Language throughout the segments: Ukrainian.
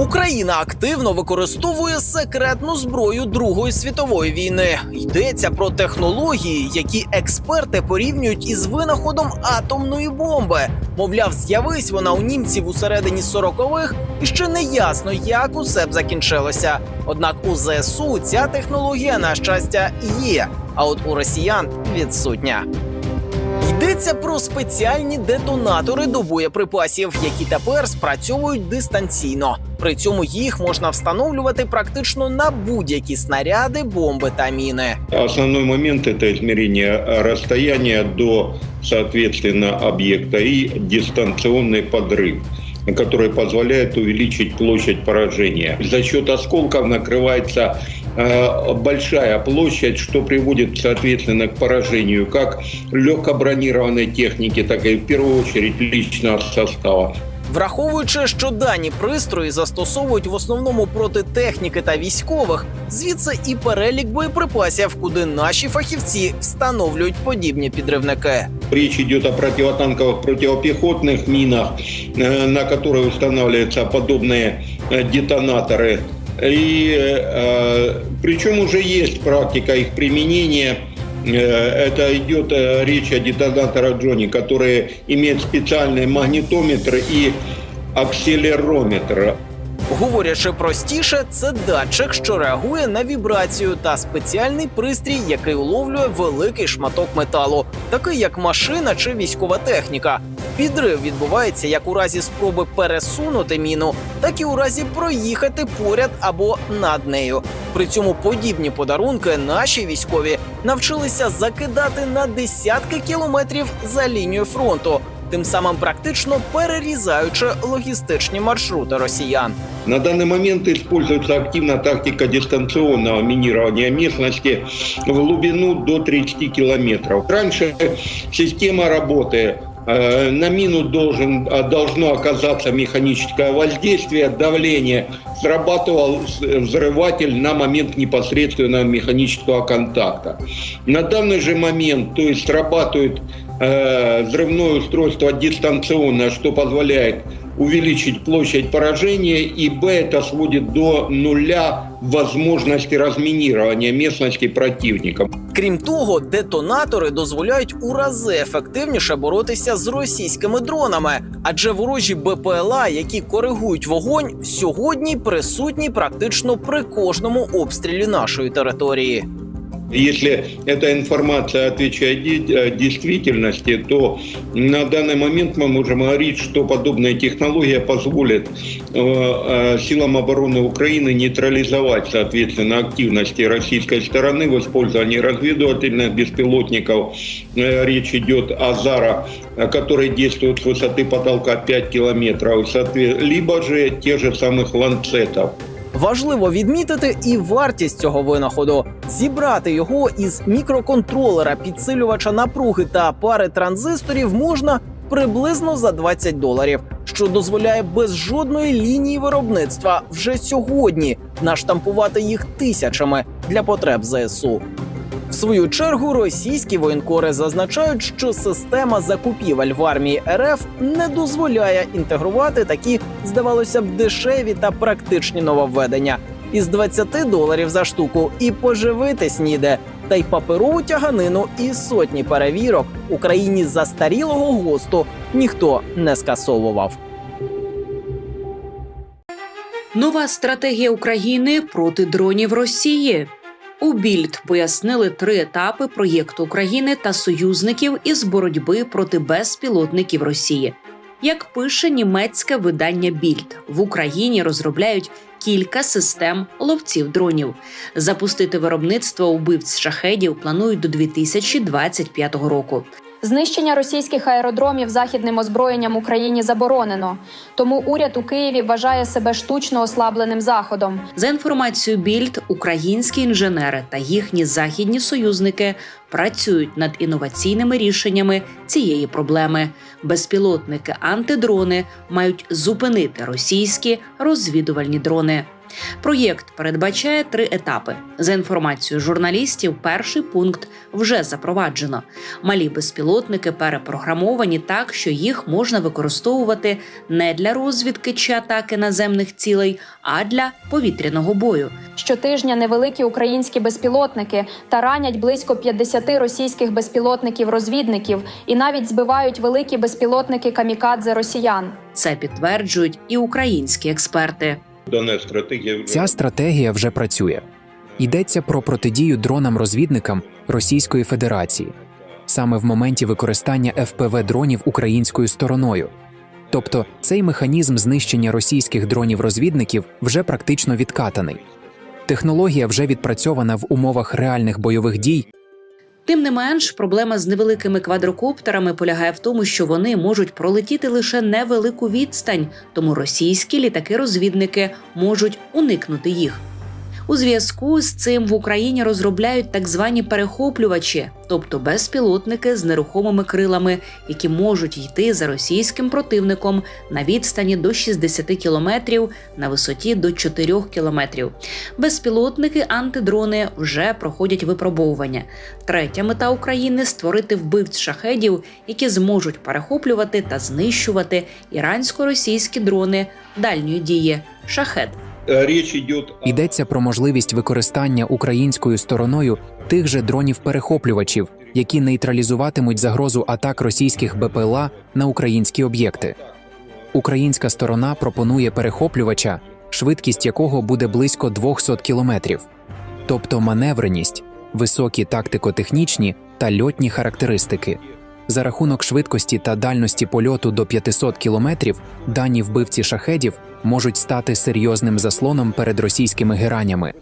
Україна активно використовує секретну зброю Другої світової війни. Йдеться про технології, які експерти порівнюють із винаходом атомної бомби. Мовляв, з'явись вона у німців у середині 40-х, і ще не ясно, як усе б закінчилося. Однак у ЗСУ ця технологія, на щастя, є. А от у росіян відсутня. Йдеться про спеціальні детонатори до боєприпасів, які тепер спрацьовують дистанційно. При цьому їх можна встановлювати практично на будь-які снаряди, бомби та міни. Основной момент – это измерение расстояния до, соответственно, объекта и дистанционный подрыв который позволяет увеличить площадь поражения. За счет осколков накрывается э, большая площадь, что приводит, соответственно, к поражению как легкобронированной техники, так и в первую очередь личного состава. Враховуючи, що дані пристрої застосовують в основному проти техніки та військових, звідси і перелік боєприпасів, куди наші фахівці встановлюють подібні підривники. Речь идет о противотанковых противопехотных минах, э, на которые устанавливаются подобные э, детонаторы. И э, причем уже есть практика их применения. Э, Это идет э, речь о детонаторах Джонни, которые имеют специальный магнитометр и акселерометр. Говорячи простіше, це датчик, що реагує на вібрацію, та спеціальний пристрій, який уловлює великий шматок металу, такий як машина чи військова техніка. Підрив відбувається як у разі спроби пересунути міну, так і у разі проїхати поряд або над нею. При цьому подібні подарунки наші військові навчилися закидати на десятки кілометрів за лінію фронту, тим самим практично перерізаючи логістичні маршрути росіян. На данный момент используется активно тактика дистанционного минирования местности в глубину до 30 километров. Раньше система работы э, на мину должен, а, должно оказаться механическое воздействие, давление. Срабатывал с- взрыватель на момент непосредственного механического контакта. На данный же момент, то есть срабатывает э, взрывное устройство дистанционно, что позволяет увеличить площадь поражения, и Б это сводит до нуля возможности разминирования местности противника. Крім того, детонатори дозволяють у рази ефективніше боротися з російськими дронами, адже ворожі БПЛА, які коригують вогонь, сьогодні присутні практично при кожному обстрілі нашої території. Если эта информация отвечает э, действительности, то на данный момент мы можем говорить, что подобная технология позволит э, э, силам обороны Украины нейтрализовать, соответственно, активности российской стороны в использовании разведывательных беспилотников. Речь идет о ЗАРа, который действует с высоты потолка 5 километров, либо же тех же самых ланцетов. Важливо відмітити і вартість цього винаходу. Зібрати його із мікроконтролера, підсилювача напруги та пари транзисторів можна приблизно за 20 доларів, що дозволяє без жодної лінії виробництва вже сьогодні наштампувати їх тисячами для потреб ЗСУ. В свою чергу російські воєнкори зазначають, що система закупівель в армії РФ не дозволяє інтегрувати такі, здавалося б, дешеві та практичні нововведення. Із 20 доларів за штуку і поживитись ніде. Та й паперову тяганину і сотні перевірок Україні застарілого госту ніхто не скасовував. Нова стратегія України проти дронів Росії. У Більд пояснили три етапи проєкту України та союзників із боротьби проти безпілотників Росії. Як пише німецьке видання Більд, в Україні розробляють кілька систем ловців дронів. Запустити виробництво убивць шахедів планують до 2025 року. Знищення російських аеродромів західним озброєнням Україні заборонено. Тому уряд у Києві вважає себе штучно ослабленим заходом. За інформацією Більд, українські інженери та їхні західні союзники працюють над інноваційними рішеннями цієї проблеми. Безпілотники антидрони мають зупинити російські розвідувальні дрони. Проєкт передбачає три етапи. За інформацією журналістів, перший пункт вже запроваджено. Малі безпілотники перепрограмовані так, що їх можна використовувати не для розвідки чи атаки наземних цілей, а для повітряного бою. Щотижня невеликі українські безпілотники таранять близько 50 російських безпілотників-розвідників і навіть збивають великі безпілотники камікадзе росіян. Це підтверджують і українські експерти. Ця стратегія вже працює. Йдеться про протидію дронам-розвідникам Російської Федерації саме в моменті використання ФПВ дронів українською стороною. Тобто цей механізм знищення російських дронів-розвідників вже практично відкатаний. Технологія вже відпрацьована в умовах реальних бойових дій Тим не менш, проблема з невеликими квадрокоптерами полягає в тому, що вони можуть пролетіти лише невелику відстань, тому російські літаки-розвідники можуть уникнути їх. У зв'язку з цим в Україні розробляють так звані перехоплювачі, тобто безпілотники з нерухомими крилами, які можуть йти за російським противником на відстані до 60 кілометрів на висоті до 4 кілометрів. Безпілотники антидрони вже проходять випробовування. Третя мета України створити вбивць шахедів, які зможуть перехоплювати та знищувати ірансько-російські дрони дальньої дії шахед. Е, річ йде Йдеться про можливість використання українською стороною тих же дронів-перехоплювачів, які нейтралізуватимуть загрозу атак російських БПЛА на українські об'єкти. Українська сторона пропонує перехоплювача, швидкість якого буде близько 200 кілометрів, тобто маневреність, високі тактико-технічні та льотні характеристики. За рахунок швидкості та дальності польоту до 500 кілометрів дані вбивці шахедів можуть стати серйозним заслоном перед російськими геранями.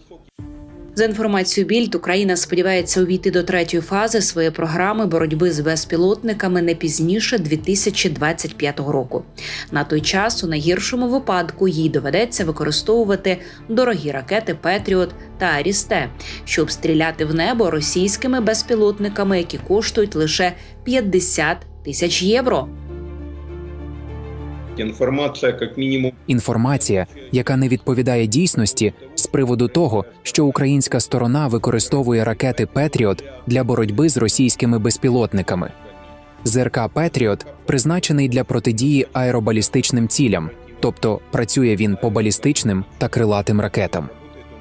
За інформацією Більд, Україна сподівається увійти до третьої фази своєї програми боротьби з безпілотниками не пізніше 2025 року. На той час, у найгіршому випадку, їй доведеться використовувати дорогі ракети Петріот та Арісте, щоб стріляти в небо російськими безпілотниками, які коштують лише 50 тисяч євро. Інформація, як мінімум, Інформація, яка не відповідає дійсності, з приводу того, що українська сторона використовує ракети Петріот для боротьби з російськими безпілотниками. ЗРК Петріот призначений для протидії аеробалістичним цілям, тобто працює він по балістичним та крилатим ракетам.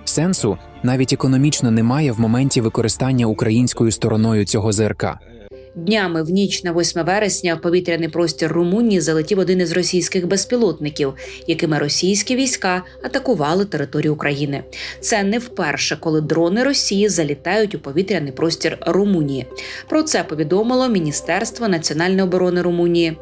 Сенсу навіть економічно немає в моменті використання українською стороною цього ЗРК. Днями в ніч на 8 вересня в повітряний простір Румунії залетів один із російських безпілотників, якими російські війська атакували територію України. Це не вперше, коли дрони Росії залітають у повітряний простір Румунії. Про це повідомило Міністерство національної оборони Румунії.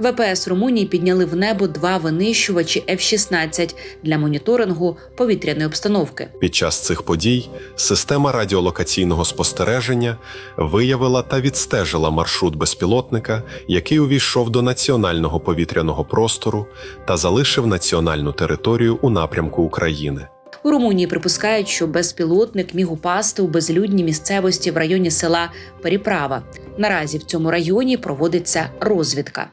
ВПС Румунії підняли в небо два винищувачі F-16 для моніторингу повітряної обстановки. Під час цих подій система радіолокаційного спостереження виявила та відстежила маршрут безпілотника, який увійшов до національного повітряного простору та залишив національну територію у напрямку України. У Румунії припускають, що безпілотник міг упасти у безлюдні місцевості в районі села Переправа. Наразі в цьому районі проводиться розвідка.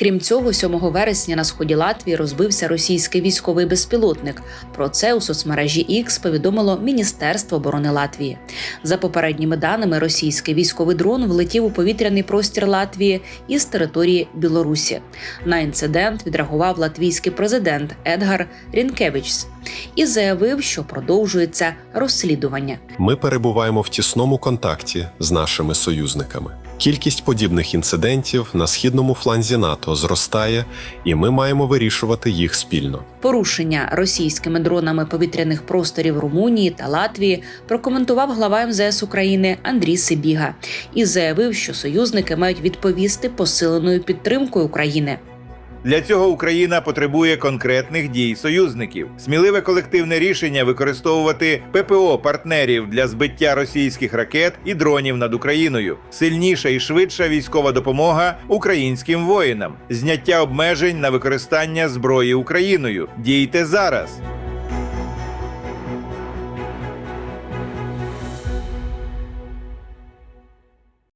Крім цього, 7 вересня на сході Латвії розбився російський військовий безпілотник. Про це у соцмережі X повідомило Міністерство оборони Латвії. За попередніми даними, російський військовий дрон влетів у повітряний простір Латвії із території Білорусі. На інцидент відреагував латвійський президент Едгар Рінкевичс і заявив, що продовжується розслідування. Ми перебуваємо в тісному контакті з нашими союзниками. Кількість подібних інцидентів на східному фланзі НАТО зростає, і ми маємо вирішувати їх спільно. Порушення російськими дронами повітряних просторів Румунії та Латвії прокоментував глава МЗС України Андрій Сибіга і заявив, що союзники мають відповісти посиленою підтримкою України. Для цього Україна потребує конкретних дій союзників, сміливе колективне рішення використовувати ППО партнерів для збиття російських ракет і дронів над Україною, сильніша і швидша військова допомога українським воїнам, зняття обмежень на використання зброї Україною. Дійте зараз.